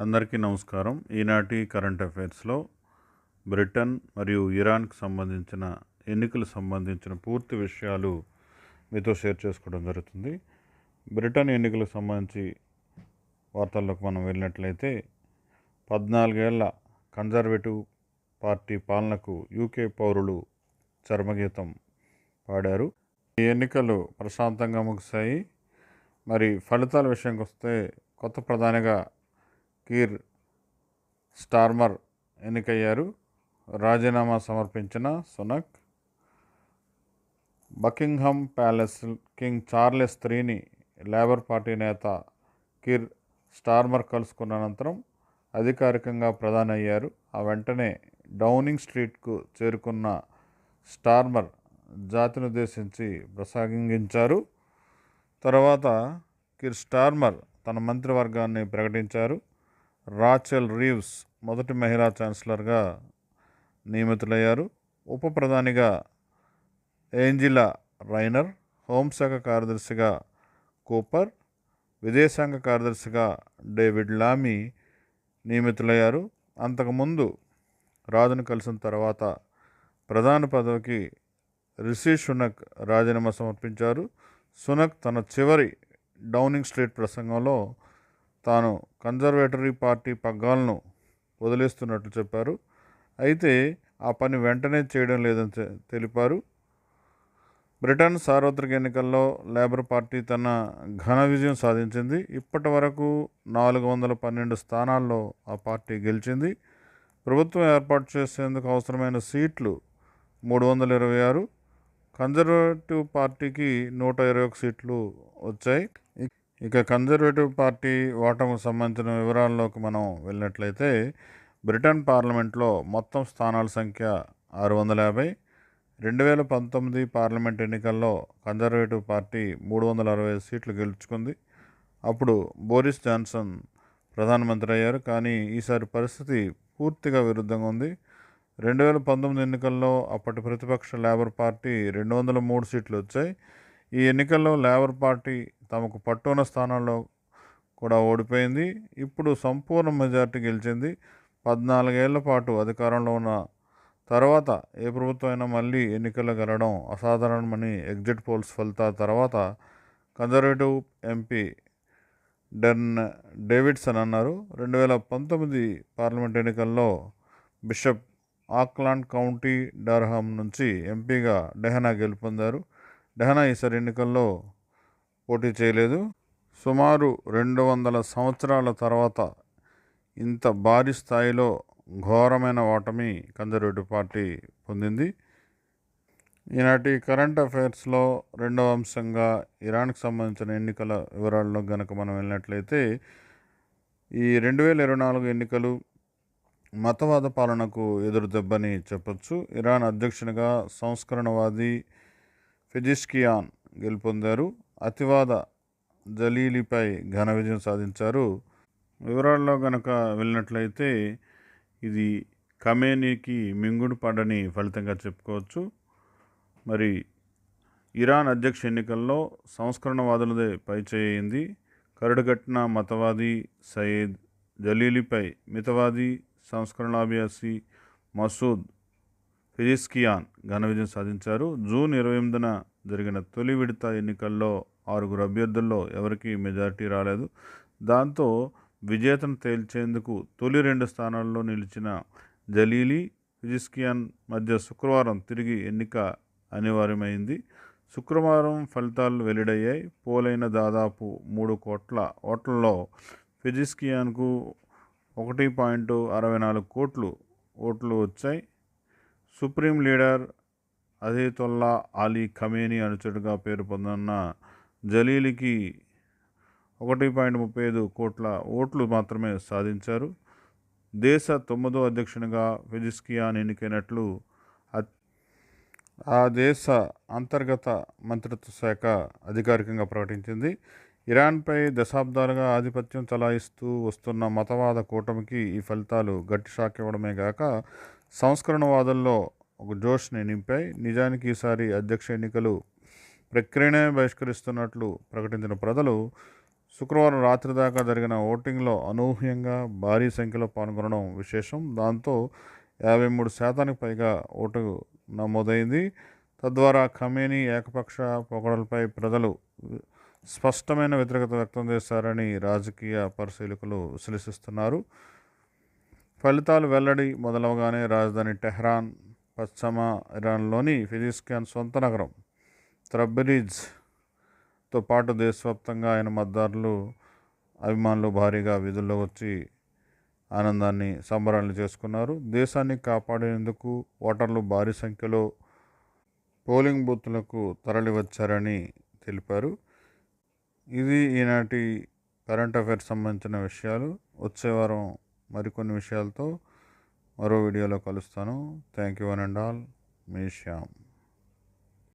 అందరికీ నమస్కారం. ఈనాటి కరెంట్ అఫైర్స్లో బ్రిటన్ మరియు ఇరాన్కి సంబంధించిన ఎన్నికలు సంబంధించిన పూర్తి విషయాలు మీతో షేర్ చేసుకోవడం జరుగుతుంది. బ్రిటన్ ఎన్నికలకు సంబంధించి వార్తల్లోకి మనం వెళ్ళినట్లయితే పద్నాలుగేళ్ళ కన్జర్వేటివ్ పార్టీ పాలనకు యూకే పౌరులు చర్మగీతం పాడారు. ఈ ఎన్నికలు ప్రశాంతంగా ముగిశాయి. మరి ఫలితాల విషయానికి వస్తే కొత్త ప్రధానిగా కీర్ స్టార్మర్ ఎన్నికయ్యారు? రాజీనామా సమర్పించిన Sunak Buckingham palace king Charles త్రీని లేబర్ పార్టీ నేత కిర్ స్టార్మర్ కలుసుకున్న అనంతరం అధికారికంగా ప్రధాని అయ్యారు ఆ వెంటనే డౌనింగ్ స్ట్రీట్కు చేరుకున్న స్టార్మర్ జాతిని ఉద్దేశించి ప్రసంగించారు. తర్వాత కిర్ స్టార్మర్ తన మంత్రివర్గాన్ని ప్రకటించారు. రాచెల్ రీవ్స్ మొదటి మహిళా ఛాన్సలర్గా నియమితులయ్యారు. ఉప ప్రధానిగా ఏంజిలా రైనర్ హోంశాఖ కార్యదర్శిగా కూపర్ విదేశాంగ కార్యదర్శిగా డేవిడ్ లామీ నియమితులయ్యారు. అంతకుముందు రాజును కలిసిన తర్వాత ప్రధాన పదవికి రిషి సునక్ రాజీనామా సమర్పించారు. సునక్ తన చివరి డౌనింగ్ స్ట్రీట్ ప్రసంగంలో తాను కన్జర్వేటరీ పార్టీ పగ్గాలను వదిలేస్తున్నట్లు చెప్పారు. అయితే ఆ పని వెంటనే చేయడం లేదని తె- తెలిపారు. బ్రిటన్ సార్వత్రిక ఎన్నికల్లో లేబర్ పార్టీ తన ఘన విజయం సాధించింది. ఇప్పటి వరకు నాలుగు వందల పన్నెండు స్థానాల్లో ఆ పార్టీ గెలిచింది. ప్రభుత్వం ఏర్పాటు చేసేందుకు అవసరమైన సీట్లు మూడు వందల ఇరవై ఆరు. కన్జర్వేటివ్ పార్టీకి నూట ఇరవై ఒక సీట్లు వచ్చాయి. ఇక కన్జర్వేటివ్ పార్టీ ఓటమికి సంబంధించిన వివరాల్లోకి మనం వెళ్ళినట్లయితే బ్రిటన్ పార్లమెంట్లో మొత్తం స్థానాల సంఖ్య ఆరు వందల యాభై రెండు వేల పంతొమ్మిది పార్లమెంట్ ఎన్నికల్లో కన్జర్వేటివ్ పార్టీ మూడు వందల అరవై సీట్లు గెలుచుకుంది. అప్పుడు బోరిస్ జాన్సన్ ప్రధానమంత్రి అయ్యారు. కానీ ఈసారి పరిస్థితి పూర్తిగా విరుద్ధంగా ఉంది. రెండు వేల పంతొమ్మిది ఎన్నికల్లో అప్పటి ప్రతిపక్ష లేబర్ పార్టీ రెండు వందల మూడు సీట్లు వచ్చాయి. ఈ ఎన్నికల్లో లేబర్ పార్టీ తమకు పట్టున్న స్థానంలో కూడా ఓడిపోయింది. ఇప్పుడు సంపూర్ణ మెజార్టీ గెలిచింది. పద్నాలుగేళ్ళ పాటు అధికారంలో ఉన్న తర్వాత ఏ ప్రభుత్వం అయినా మళ్ళీ ఎన్నికలు గెలవడం అసాధారణమని ఎగ్జిట్ పోల్స్ ఫలితాల తర్వాత కన్జర్వేటివ్ ఎంపీ డెన్ డేవిడ్సన్ అన్నారు. రెండు వేల పంతొమ్మిది పార్లమెంట్ ఎన్నికల్లో బిషప్ ఆక్లాండ్ కౌంటీ డర్హామ్ నుంచి ఎంపీగా డెహనా గెలుపొందారు. డెహనా ఈసారి ఎన్నికల్లో పోటీ చేయలేదు. సుమారు రెండు వందల సంవత్సరాల తర్వాత ఇంత భారీ స్థాయిలో ఘోరమైన ఓటమి కన్జర్వేటివ్ పార్టీ పొందింది. ఈనాటి కరెంట్ అఫైర్స్లో రెండవ అంశంగా ఇరాన్కి సంబంధించిన ఎన్నికల వివరాల్లో గనక మనం వెళ్ళినట్లయితే ఈ రెండు వేల ఇరవై నాలుగు ఎన్నికలు మతవాద పాలనకు ఎదురు దెబ్బని చెప్పొచ్చు. ఇరాన్ అధ్యక్షునిగా సంస్కరణవాది ఫిజిస్కియాన్ గెలుపొందారు. అతివాద జలీలిపై ఘన విజయం సాధించారు. వివరాల్లో గనక వెళ్ళినట్లయితే ఇది కమేనీకి మింగుడు పడని ఫలితంగా చెప్పుకోవచ్చు. మరి ఇరాన్ అధ్యక్ష ఎన్నికల్లో సంస్కరణవాదులదే పైచేయింది కరడుగట్టిన మతవాది సయీద్ జలీలిపై మితవాది సంస్కరణాభ్యాసి మసూద్ ఫిజిస్కియాన్ ఘన విజయం సాధించారు. జూన్ ఇరవై ఎనిమిదిన జరిగిన తొలి విడత ఎన్నికల్లో ఆరుగురు అభ్యర్థుల్లో ఎవరికీ మెజారిటీ రాలేదు. దాంతో విజేతను తేల్చేందుకు తొలి రెండు స్థానాల్లో నిలిచిన జలీలి ఫిజిస్కియాన్ మధ్య శుక్రవారం తిరిగి ఎన్నిక అనివార్యమైంది. శుక్రవారం ఫలితాలు వెల్లడయ్యాయి. పోలైన దాదాపు మూడు కోట్ల ఓట్లలో ఫిజిస్కియాన్కు ఒకటి పాయింట్ అరవై నాలుగు కోట్లు ఓట్లు వచ్చాయి. Supreme leader Ayatollah Ali Khamenei అనుచరుడుగా పేరు పొందన్న జలీలికి ఒకటి పాయింట్ ముప్పై ఐదు కోట్ల ఓట్లు మాత్రమే సాధించారు. దేశ తొమ్మిదో అధ్యక్షునిగా ఫిజిస్కియాన్ ఎన్నికైనట్లు ఆ దేశ అంతర్గత మంత్రిత్వ శాఖ అధికారికంగా ప్రకటించింది. ఇరాన్పై దశాబ్దాలుగా ఆధిపత్యం చలాయిస్తూ వస్తున్న మతవాద కూటమికి ఈ ఫలితాలు గట్టి షాక్ ఇవ్వడమే కాక సంస్కరణవాదంలో ఒక జోష్ని నింపాయి. నిజానికి ఈసారి అధ్యక్ష ఎన్నికలు ప్రక్రియనే బహిష్కరిస్తున్నట్లు ప్రకటించిన ప్రజలు శుక్రవారం రాత్రి దాకా జరిగిన ఓటింగ్లో అనూహ్యంగా భారీ సంఖ్యలో పాల్గొనడం విశేషం. దాంతో యాభై మూడు శాతానికి పైగా ఓటు నమోదైంది. తద్వారా ఖమేనీ ఏకపక్ష పొగడలపై ప్రజలు స్పష్టమైన వ్యతిరేకత వ్యక్తం చేశారని రాజకీయ పరిశీలకులు విశ్లేషిస్తున్నారు. ఫలితాలు వెల్లడి మొదలవగానే రాజధాని టెహ్రాన్ పశ్చిమ ఇరాన్లోని ఫిజిస్కాన్ సొంత నగరం త్రబ్బరీజ్తో పాటు దేశవ్యాప్తంగా ఆయన మద్దతులు అభిమానులు భారీగా విధుల్లో వచ్చి ఆనందాన్ని సంబరాలు చేసుకున్నారు. దేశాన్ని కాపాడేందుకు ఓటర్లు భారీ సంఖ్యలో పోలింగ్ బూత్లకు తరలివచ్చారని తెలిపారు. ఇది ఈనాటి కరెంట్ అఫైర్స్ సంబంధించిన విషయాలు. వచ్చే వారం మరికొన్ని విషయాలతో మరో వీడియోలో కలుస్తాను. Thank you one and all me Shyam.